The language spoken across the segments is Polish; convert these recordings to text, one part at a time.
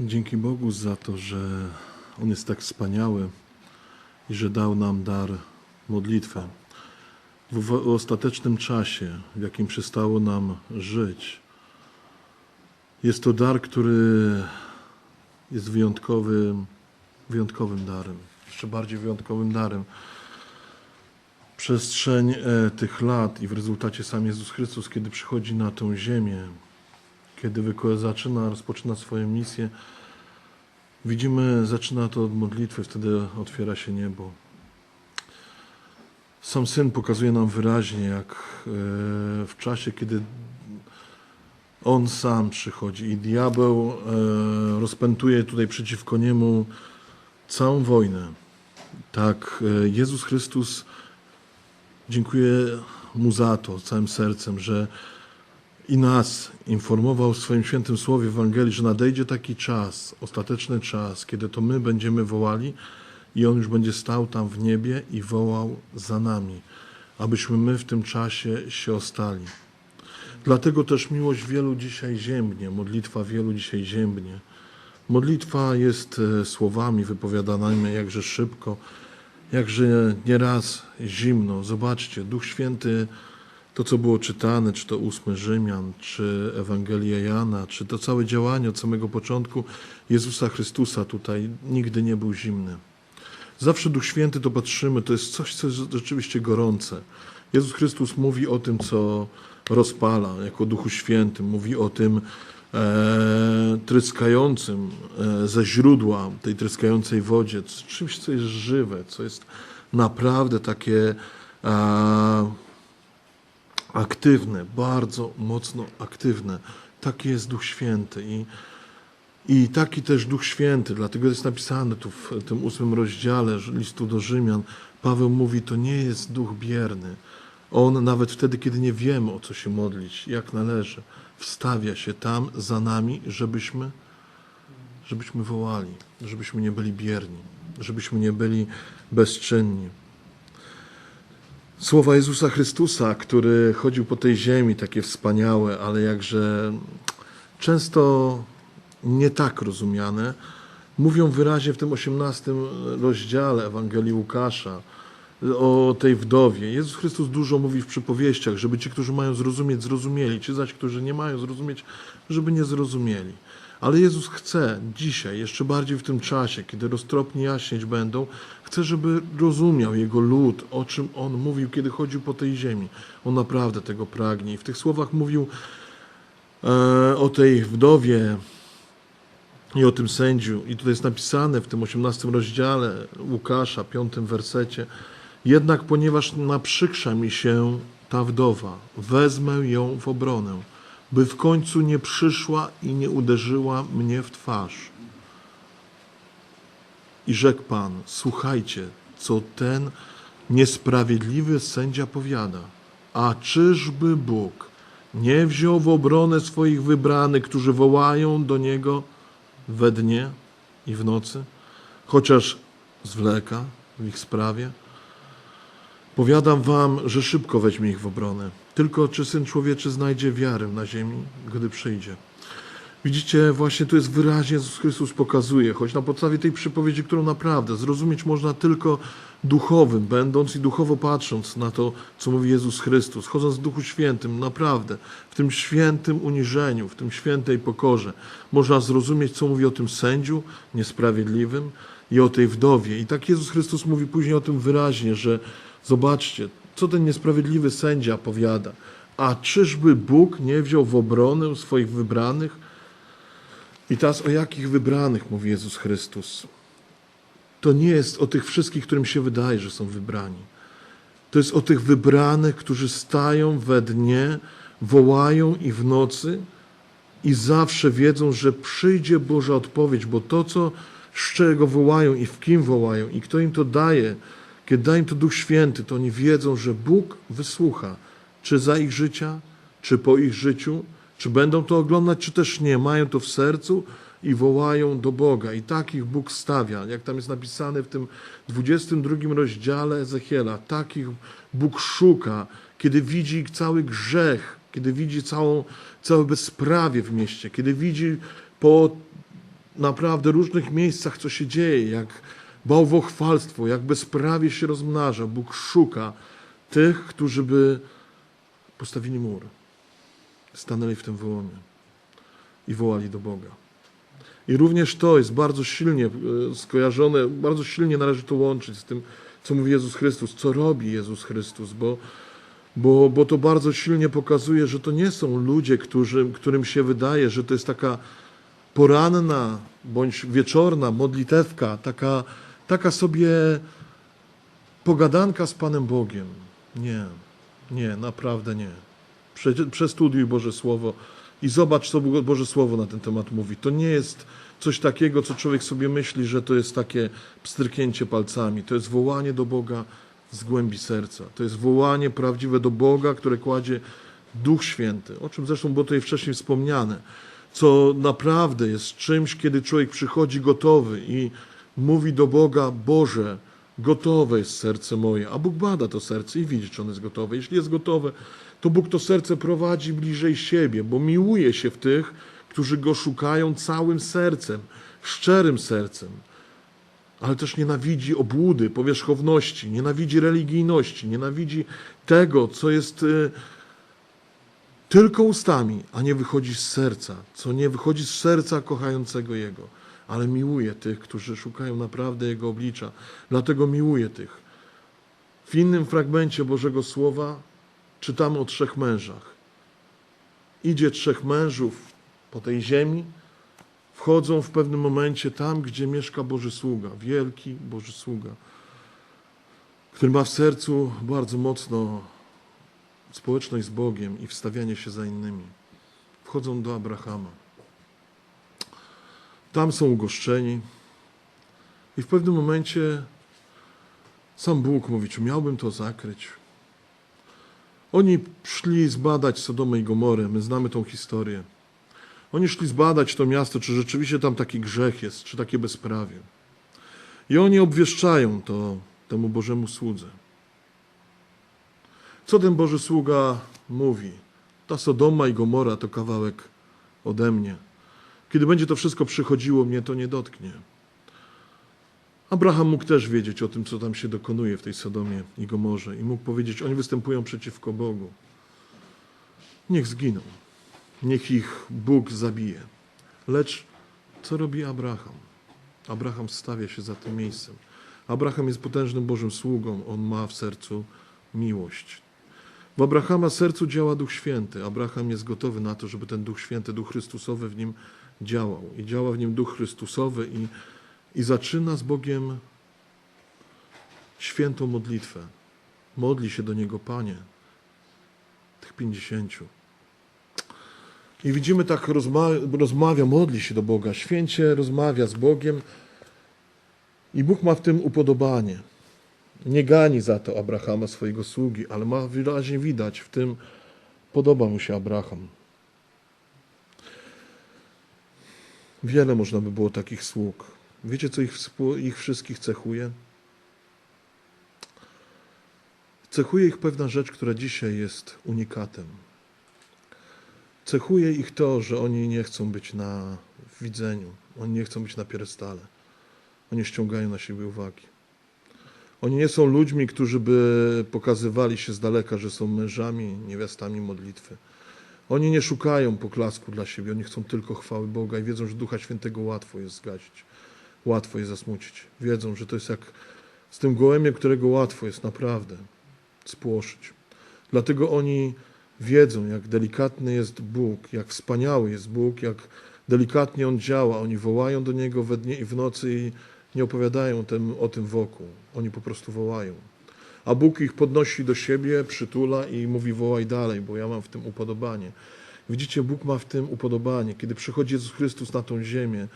Dzięki Bogu za to, że On jest tak wspaniały i że dał nam dar modlitwę. W, ostatecznym czasie, w jakim przestało nam żyć, jest to dar, który jest wyjątkowym, wyjątkowym darem. Jeszcze bardziej wyjątkowym darem. Przestrzeń e, tych lat i w rezultacie sam Jezus Chrystus, kiedy przychodzi na tę ziemię, kiedy zaczyna, rozpoczyna swoją misję, widzimy, zaczyna to od modlitwy, wtedy otwiera się niebo. Sam Syn pokazuje nam wyraźnie, jak e, w czasie, kiedy On sam przychodzi i diabeł e, rozpętuje tutaj przeciwko Niemu całą wojnę. Tak, e, Jezus Chrystus dziękuję Mu za to całym sercem, że i nas informował w swoim świętym słowie w Ewangelii, że nadejdzie taki czas, ostateczny czas, kiedy to my będziemy wołali i On już będzie stał tam w niebie i wołał za nami, abyśmy my w tym czasie się ostali. Dlatego też miłość wielu dzisiaj ziębnie, modlitwa wielu dzisiaj ziębnie. Modlitwa jest e, słowami wypowiadanymi jakże szybko, jakże nieraz zimno. Zobaczcie, Duch Święty, to co było czytane, czy to ósmy Rzymian, czy Ewangelia Jana, czy to całe działanie od samego początku Jezusa Chrystusa tutaj nigdy nie był zimny. Zawsze Duch Święty to patrzymy, to jest coś, co jest rzeczywiście gorące. Jezus Chrystus mówi o tym, co rozpala, jako Duchu Świętym. Mówi o tym e, tryskającym e, ze źródła, tej tryskającej wodzie, czymś, co jest żywe, co jest naprawdę takie e, aktywne, bardzo mocno aktywne. Taki jest Duch Święty i i taki też Duch Święty, dlatego jest napisane tu w tym ósmym rozdziale listu do Rzymian, Paweł mówi, to nie jest duch bierny. On nawet wtedy, kiedy nie wiemy, o co się modlić, jak należy, wstawia się tam za nami, żebyśmy, żebyśmy wołali, żebyśmy nie byli bierni, żebyśmy nie byli bezczynni. Słowa Jezusa Chrystusa, który chodził po tej ziemi, takie wspaniałe, ale jakże często nie tak rozumiane, mówią wyraźnie w tym 18 rozdziale Ewangelii Łukasza o tej wdowie. Jezus Chrystus dużo mówi w przypowieściach, żeby ci, którzy mają zrozumieć, zrozumieli, ci zaś, którzy nie mają zrozumieć, żeby nie zrozumieli. Ale Jezus chce dzisiaj, jeszcze bardziej w tym czasie, kiedy roztropni jaśnieć będą, chce, żeby rozumiał Jego lud, o czym On mówił, kiedy chodził po tej ziemi. On naprawdę tego pragnie. I w tych słowach mówił e, o tej wdowie, i o tym sędziu. I tutaj jest napisane w tym 18 rozdziale Łukasza, 5 wersecie. Jednak ponieważ naprzykrza mi się ta wdowa, wezmę ją w obronę, by w końcu nie przyszła i nie uderzyła mnie w twarz. I rzekł Pan, słuchajcie, co ten niesprawiedliwy sędzia powiada. A czyżby Bóg nie wziął w obronę swoich wybranych, którzy wołają do Niego we dnie i w nocy, chociaż zwleka w ich sprawie? Powiadam wam, że szybko weźmie ich w obronę. Tylko czy Syn Człowieczy znajdzie wiarę na ziemi, gdy przyjdzie? Widzicie, właśnie tu jest wyraźnie Jezus Chrystus pokazuje, choć na podstawie tej przypowiedzi, którą naprawdę zrozumieć można tylko duchowym, będąc i duchowo patrząc na to, co mówi Jezus Chrystus, chodząc w Duchu Świętym, naprawdę, w tym świętym uniżeniu, w tym świętej pokorze, można zrozumieć, co mówi o tym sędziu niesprawiedliwym i o tej wdowie. I tak Jezus Chrystus mówi później o tym wyraźnie, że zobaczcie, co ten niesprawiedliwy sędzia powiada. A czyżby Bóg nie wziął w obronę swoich wybranych? I teraz o jakich wybranych mówi Jezus Chrystus? To nie jest o tych wszystkich, którym się wydaje, że są wybrani. To jest o tych wybranych, którzy stają we dnie, wołają i w nocy i zawsze wiedzą, że przyjdzie Boża odpowiedź, bo to, co z czego wołają i w kim wołają i kto im to daje, kiedy da im to Duch Święty, to oni wiedzą, że Bóg wysłucha, czy za ich życia, czy po ich życiu, czy będą to oglądać, czy też nie. Mają to w sercu i wołają do Boga. I takich Bóg stawia, jak tam jest napisane w tym 22 rozdziale Ezechiela. Takich Bóg szuka, kiedy widzi cały grzech, kiedy widzi całą, całe bezprawie w mieście, kiedy widzi po naprawdę różnych miejscach, co się dzieje, jak bałwochwalstwo, jak bezprawie się rozmnaża. Bóg szuka tych, którzy by postawili mur, stanęli w tym wyłomie i wołali do Boga. I również to jest bardzo silnie e, skojarzone, bardzo silnie należy to łączyć z tym, co mówi Jezus Chrystus, co robi Jezus Chrystus, bo, bo, bo to bardzo silnie pokazuje, że to nie są ludzie, którzy, którym się wydaje, że to jest taka poranna bądź wieczorna modlitewka, taka, taka sobie pogadanka z Panem Bogiem. Nie, nie, naprawdę nie. Prze- Przestudiuj Boże Słowo i zobacz, co Bo- Boże Słowo na ten temat mówi. To nie jest coś takiego, co człowiek sobie myśli, że to jest takie pstryknięcie palcami. To jest wołanie do Boga z głębi serca. To jest wołanie prawdziwe do Boga, które kładzie Duch Święty, o czym zresztą było tutaj wcześniej wspomniane, co naprawdę jest czymś, kiedy człowiek przychodzi gotowy i mówi do Boga: Boże, gotowe jest serce moje, a Bóg bada to serce i widzi, czy ono jest gotowe. Jeśli jest gotowe, to Bóg to serce prowadzi bliżej siebie, bo miłuje się w tych, którzy Go szukają całym sercem, szczerym sercem. Ale też nienawidzi obłudy, powierzchowności, nienawidzi religijności, nienawidzi tego, co jest y, tylko ustami, a nie wychodzi z serca, co nie wychodzi z serca kochającego Jego, ale miłuje tych, którzy szukają naprawdę Jego oblicza. Dlatego miłuje tych. W innym fragmencie Bożego Słowa czytamy o trzech mężach. Idzie trzech mężów po tej ziemi, wchodzą w pewnym momencie tam, gdzie mieszka Boży Sługa, wielki Boży Sługa, który ma w sercu bardzo mocno społeczność z Bogiem i wstawianie się za innymi. Wchodzą do Abrahama. Tam są ugoszczeni i w pewnym momencie sam Bóg mówi, czy miałbym to zakryć? Oni szli zbadać Sodomę i Gomorę, my znamy tą historię. Oni szli zbadać to miasto, czy rzeczywiście tam taki grzech jest, czy takie bezprawie. I oni obwieszczają to temu Bożemu słudze. Co ten Boży sługa mówi? Ta Sodoma i Gomora to kawałek ode mnie. Kiedy będzie to wszystko przychodziło, mnie to nie dotknie. Abraham mógł też wiedzieć o tym, co tam się dokonuje w tej Sodomie i Gomorze i mógł powiedzieć, oni występują przeciwko Bogu. Niech zginą. Niech ich Bóg zabije. Lecz co robi Abraham? Abraham stawia się za tym miejscem. Abraham jest potężnym Bożym sługą. On ma w sercu miłość. W Abrahama sercu działa Duch Święty. Abraham jest gotowy na to, żeby ten Duch Święty, Duch Chrystusowy w nim działał. I działa w nim Duch Chrystusowy i, i zaczyna z Bogiem świętą modlitwę. Modli się do Niego, Panie, tych pięćdziesięciu. I widzimy tak rozma- rozmawia, modli się do Boga, święcie rozmawia z Bogiem i Bóg ma w tym upodobanie. Nie gani za to Abrahama, swojego sługi, ale ma wyraźnie widać w tym, podoba mu się Abraham. Wiele można by było takich sług. Wiecie, co ich, ich wszystkich cechuje? Cechuje ich pewna rzecz, która dzisiaj jest unikatem. Cechuje ich to, że oni nie chcą być na widzeniu, oni nie chcą być na pierestale. Oni ściągają na siebie uwagi. Oni nie są ludźmi, którzy by pokazywali się z daleka, że są mężami, niewiastami modlitwy. Oni nie szukają poklasku dla siebie, oni chcą tylko chwały Boga i wiedzą, że Ducha Świętego łatwo jest zgasić, łatwo jest zasmucić. Wiedzą, że to jest jak z tym gołębiem, którego łatwo jest naprawdę spłoszyć. Dlatego oni wiedzą, jak delikatny jest Bóg, jak wspaniały jest Bóg, jak delikatnie On działa. Oni wołają do Niego we dnie i w nocy i nie opowiadają tym, o tym wokół. Oni po prostu wołają. A Bóg ich podnosi do siebie, przytula i mówi: wołaj dalej, bo ja mam w tym upodobanie. Widzicie, Bóg ma w tym upodobanie. Kiedy przychodzi Jezus Chrystus na tą ziemię,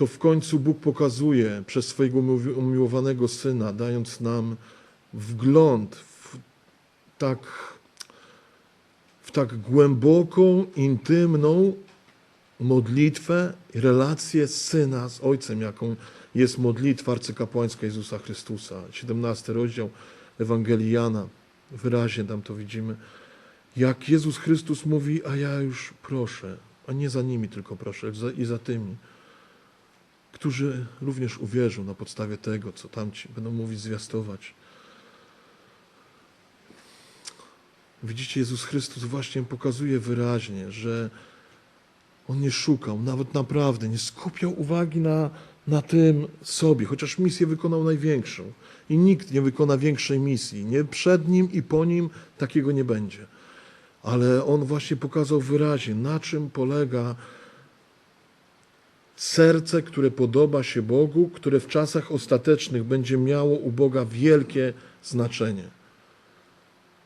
to w końcu Bóg pokazuje przez swojego umił- umiłowanego Syna, dając nam wgląd w tak, w tak głęboką, intymną modlitwę relację Syna z Ojcem, jaką jest modlitwa arcykapłańska Jezusa Chrystusa. 17 rozdział Ewangelii Jana, wyraźnie tam to widzimy. Jak Jezus Chrystus mówi, a ja już proszę, a nie za nimi tylko proszę, i za tymi. Którzy również uwierzą na podstawie tego, co tamci będą mówić, zwiastować. Widzicie, Jezus Chrystus właśnie pokazuje wyraźnie, że On nie szukał, nawet naprawdę, nie skupiał uwagi na, na tym sobie, chociaż misję wykonał największą. I nikt nie wykona większej misji. Nie przed Nim i po Nim takiego nie będzie. Ale On właśnie pokazał wyraźnie, na czym polega serce, które podoba się Bogu, które w czasach ostatecznych będzie miało u Boga wielkie znaczenie.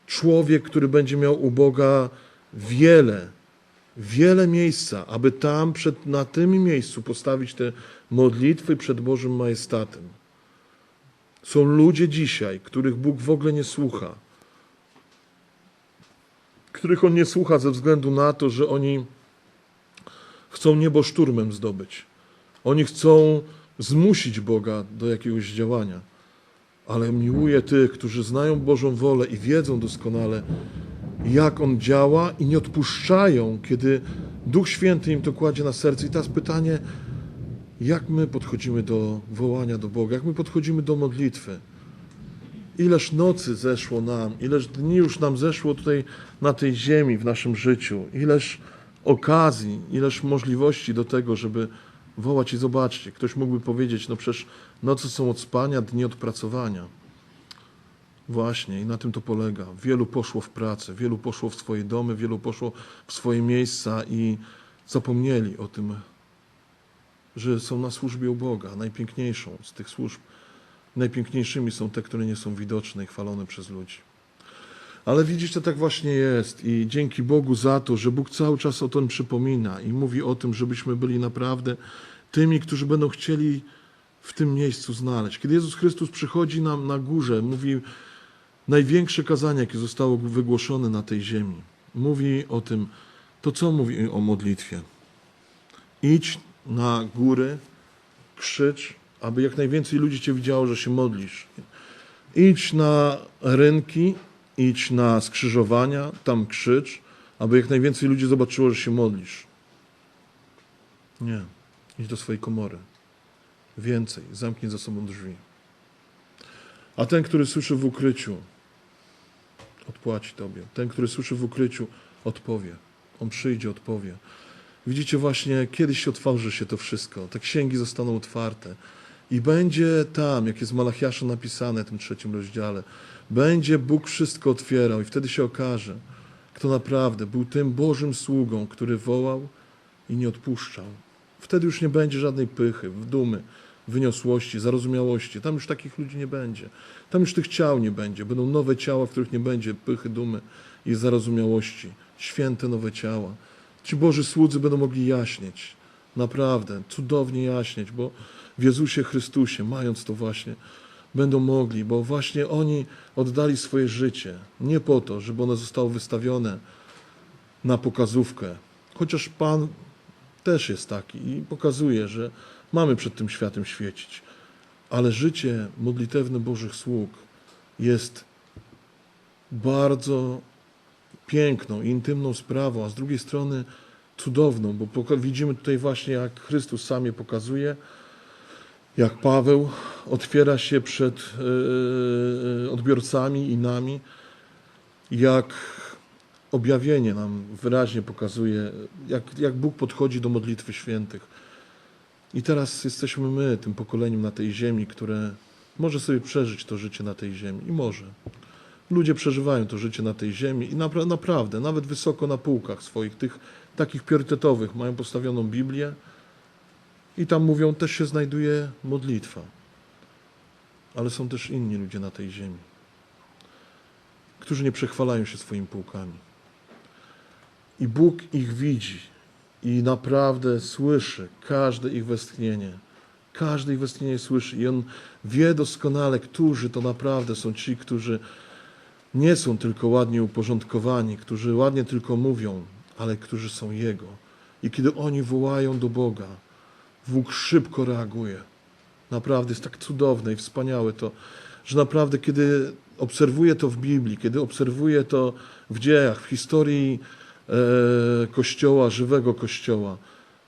Człowiek, który będzie miał u Boga wiele, wiele miejsca, aby tam, przed, na tym miejscu postawić te modlitwy przed Bożym Majestatem. Są ludzie dzisiaj, których Bóg w ogóle nie słucha. Których On nie słucha ze względu na to, że oni chcą niebo szturmem zdobyć. Oni chcą zmusić Boga do jakiegoś działania. Ale miłuje tych, którzy znają Bożą wolę i wiedzą doskonale, jak On działa i nie odpuszczają, kiedy Duch Święty im to kładzie na serce. I teraz pytanie, jak my podchodzimy do wołania do Boga, jak my podchodzimy do modlitwy. Ileż nocy zeszło nam, ileż dni już nam zeszło tutaj na tej ziemi, w naszym życiu, ileż okazji, ileż możliwości do tego, żeby wołać i zobaczcie. Ktoś mógłby powiedzieć, no przecież noce są od spania, dni od pracowania. Właśnie, i na tym to polega. Wielu poszło w pracę, wielu poszło w swoje domy, wielu poszło w swoje miejsca i zapomnieli o tym, że są na służbie u Boga, najpiękniejszą z tych służb. Najpiękniejszymi są te, które nie są widoczne i chwalone przez ludzi. Ale widzicie, tak właśnie jest i dzięki Bogu za to, że Bóg cały czas o tym przypomina i mówi o tym, żebyśmy byli naprawdę tymi, którzy będą chcieli w tym miejscu znaleźć. Kiedy Jezus Chrystus przychodzi nam na górze, mówi największe kazanie, jakie zostało wygłoszone na tej ziemi. Mówi o tym, to co mówi o modlitwie? Idź na góry, krzycz, aby jak najwięcej ludzi Cię widziało, że się modlisz. Idź na rynki, idź na skrzyżowania, tam krzycz, aby jak najwięcej ludzi zobaczyło, że się modlisz. Nie. Idź do swojej komory. Więcej. Zamknij za sobą drzwi. A ten, który słyszy w ukryciu, odpłaci Tobie. Ten, który słyszy w ukryciu, odpowie. On przyjdzie, odpowie. Widzicie właśnie, kiedyś otworzy się to wszystko. Te księgi zostaną otwarte. I będzie tam, jak jest w Malachiaszu napisane w tym trzecim rozdziale, będzie Bóg wszystko otwierał i wtedy się okaże, kto naprawdę był tym Bożym sługą, który wołał i nie odpuszczał. Wtedy już nie będzie żadnej pychy, dumy, wyniosłości, zarozumiałości. Tam już takich ludzi nie będzie. Tam już tych ciał nie będzie. Będą nowe ciała, w których nie będzie pychy, dumy i zarozumiałości. Święte nowe ciała. Ci Boży słudzy będą mogli jaśnieć. Naprawdę, cudownie jaśnieć, bo w Jezusie Chrystusie, mając to właśnie, będą mogli, bo właśnie oni oddali swoje życie. Nie po to, żeby one zostało wystawione na pokazówkę. Chociaż Pan też jest taki i pokazuje, że mamy przed tym światem świecić. Ale życie modlitewne Bożych sług jest bardzo piękną intymną sprawą, a z drugiej strony cudowną, bo widzimy tutaj właśnie, jak Chrystus sam je pokazuje, jak Paweł otwiera się przed e, odbiorcami i nami, jak objawienie nam wyraźnie pokazuje, jak, jak Bóg podchodzi do modlitwy świętych. I teraz jesteśmy my, tym pokoleniem na tej ziemi, które może sobie przeżyć to życie na tej ziemi. I może. Ludzie przeżywają to życie na tej ziemi i napra- naprawdę, nawet wysoko na półkach swoich, tych takich priorytetowych, mają postawioną Biblię i tam mówią, też się znajduje modlitwa. Ale są też inni ludzie na tej ziemi, którzy nie przechwalają się swoimi półkami. I Bóg ich widzi i naprawdę słyszy każde ich westchnienie. Każde ich westchnienie słyszy i On wie doskonale, którzy to naprawdę są ci, którzy nie są tylko ładnie uporządkowani, którzy ładnie tylko mówią, ale którzy są Jego. I kiedy oni wołają do Boga, Bóg szybko reaguje. Naprawdę jest tak cudowne i wspaniałe to, że naprawdę kiedy obserwuję to w Biblii, kiedy obserwuję to w dziejach, w historii e, Kościoła, żywego Kościoła,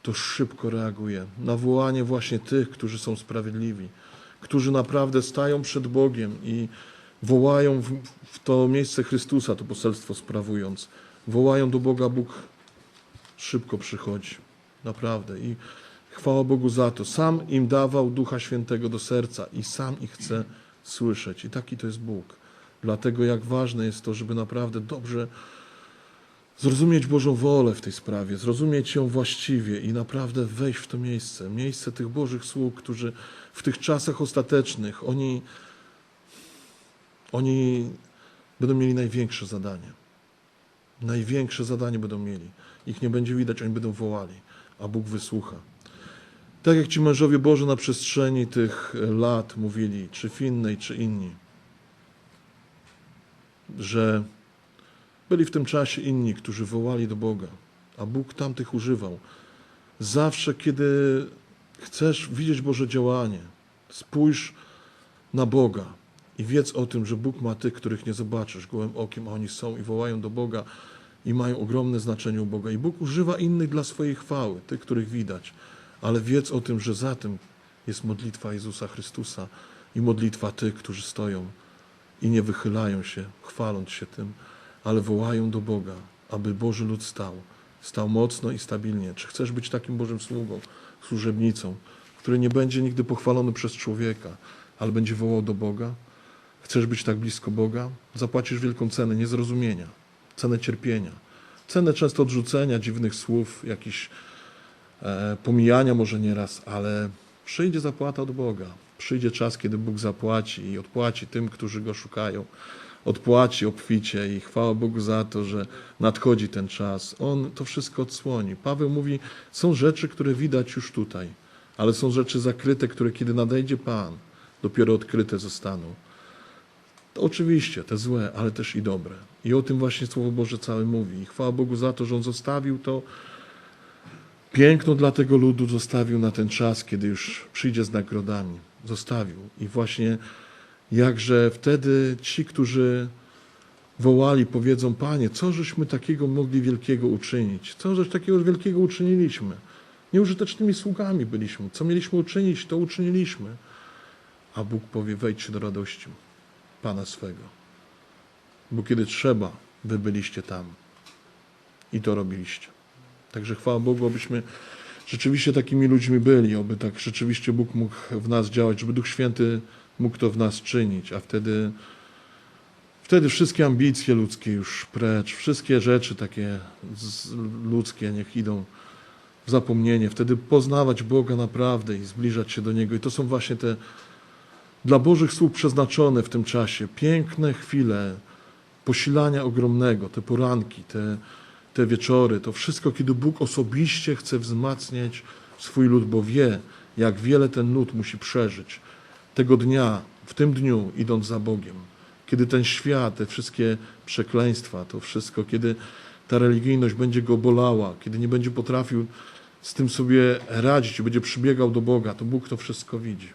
to szybko reaguje na wołanie właśnie tych, którzy są sprawiedliwi, którzy naprawdę stają przed Bogiem i wołają w, w to miejsce Chrystusa, to poselstwo sprawując. Wołają do Boga, Bóg szybko przychodzi. Naprawdę. I chwała Bogu za to. Sam im dawał Ducha Świętego do serca i sam ich chce słyszeć. I taki to jest Bóg. Dlatego jak ważne jest to, żeby naprawdę dobrze zrozumieć Bożą wolę w tej sprawie, zrozumieć ją właściwie i naprawdę wejść w to miejsce, miejsce tych Bożych sług, którzy w tych czasach ostatecznych, oni, oni będą mieli największe zadanie. Największe zadanie będą mieli. Ich nie będzie widać, oni będą wołali, a Bóg wysłucha. Tak jak ci mężowie Boże na przestrzeni tych lat mówili, czy Finnej, czy inni, że byli w tym czasie inni, którzy wołali do Boga, a Bóg tamtych używał. Zawsze, kiedy chcesz widzieć Boże działanie, spójrz na Boga i wiedz o tym, że Bóg ma tych, których nie zobaczysz gołym okiem, a oni są i wołają do Boga i mają ogromne znaczenie u Boga. I Bóg używa innych dla swojej chwały, tych, których widać. Ale wiedz o tym, że za tym jest modlitwa Jezusa Chrystusa i modlitwa tych, którzy stoją i nie wychylają się, chwaląc się tym, ale wołają do Boga, aby Boży lud stał. Stał mocno i stabilnie. Czy chcesz być takim Bożym sługą, służebnicą, który nie będzie nigdy pochwalony przez człowieka, ale będzie wołał do Boga? Chcesz być tak blisko Boga? Zapłacisz wielką cenę niezrozumienia, cenę cierpienia, cenę często odrzucenia dziwnych słów, jakichś e, pomijania może nieraz, ale przyjdzie zapłata od Boga. Przyjdzie czas, kiedy Bóg zapłaci i odpłaci tym, którzy Go szukają. Odpłaci obficie i chwała Bogu za to, że nadchodzi ten czas. On to wszystko odsłoni. Paweł mówi, są rzeczy, które widać już tutaj, ale są rzeczy zakryte, które kiedy nadejdzie Pan, dopiero odkryte zostaną. Oczywiście te złe, ale też i dobre. I o tym właśnie Słowo Boże całe mówi. I chwała Bogu za to, że On zostawił to piękno dla tego ludu, zostawił na ten czas, kiedy już przyjdzie z nagrodami. Zostawił. I właśnie jakże wtedy ci, którzy wołali, powiedzą, Panie, co żeśmy takiego mogli wielkiego uczynić? Co żeś takiego wielkiego uczyniliśmy? Nieużytecznymi sługami byliśmy. Co mieliśmy uczynić, to uczyniliśmy. A Bóg powie, wejdźcie do radości Pana swego. Bo kiedy trzeba, wy byliście tam. I to robiliście. Także chwała Bogu, abyśmy rzeczywiście takimi ludźmi byli, aby tak rzeczywiście Bóg mógł w nas działać, żeby Duch Święty mógł to w nas czynić, a wtedy, wtedy wszystkie ambicje ludzkie już precz, wszystkie rzeczy takie ludzkie niech idą w zapomnienie. Wtedy poznawać Boga naprawdę i zbliżać się do Niego. I to są właśnie te dla Bożych sług przeznaczone w tym czasie piękne chwile posilania ogromnego, te poranki, te, te wieczory, to wszystko, kiedy Bóg osobiście chce wzmacniać swój lud, bo wie, jak wiele ten lud musi przeżyć tego dnia, w tym dniu, idąc za Bogiem. Kiedy ten świat, te wszystkie przekleństwa, to wszystko, kiedy ta religijność będzie go bolała, kiedy nie będzie potrafił z tym sobie radzić będzie przybiegał do Boga, to Bóg to wszystko widzi.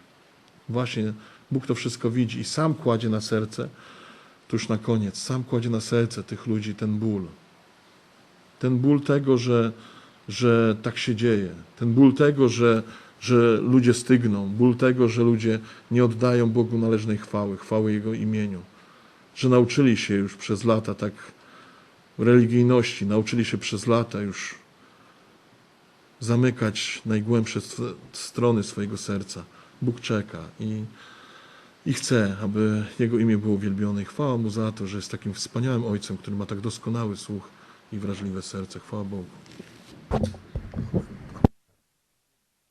Właśnie Bóg to wszystko widzi i sam kładzie na serce, to już na koniec, sam kładzie na serce tych ludzi ten ból. Ten ból tego, że, że tak się dzieje. Ten ból tego, że, że ludzie stygną. Ból tego, że ludzie nie oddają Bogu należnej chwały, chwały Jego imieniu. Że nauczyli się już przez lata tak religijności, nauczyli się przez lata już zamykać najgłębsze str- strony swojego serca. Bóg czeka i, i chce, aby Jego imię było uwielbione. I chwała Mu za to, że jest takim wspaniałym Ojcem, który ma tak doskonały słuch i wrażliwe serce. Chwała Bogu.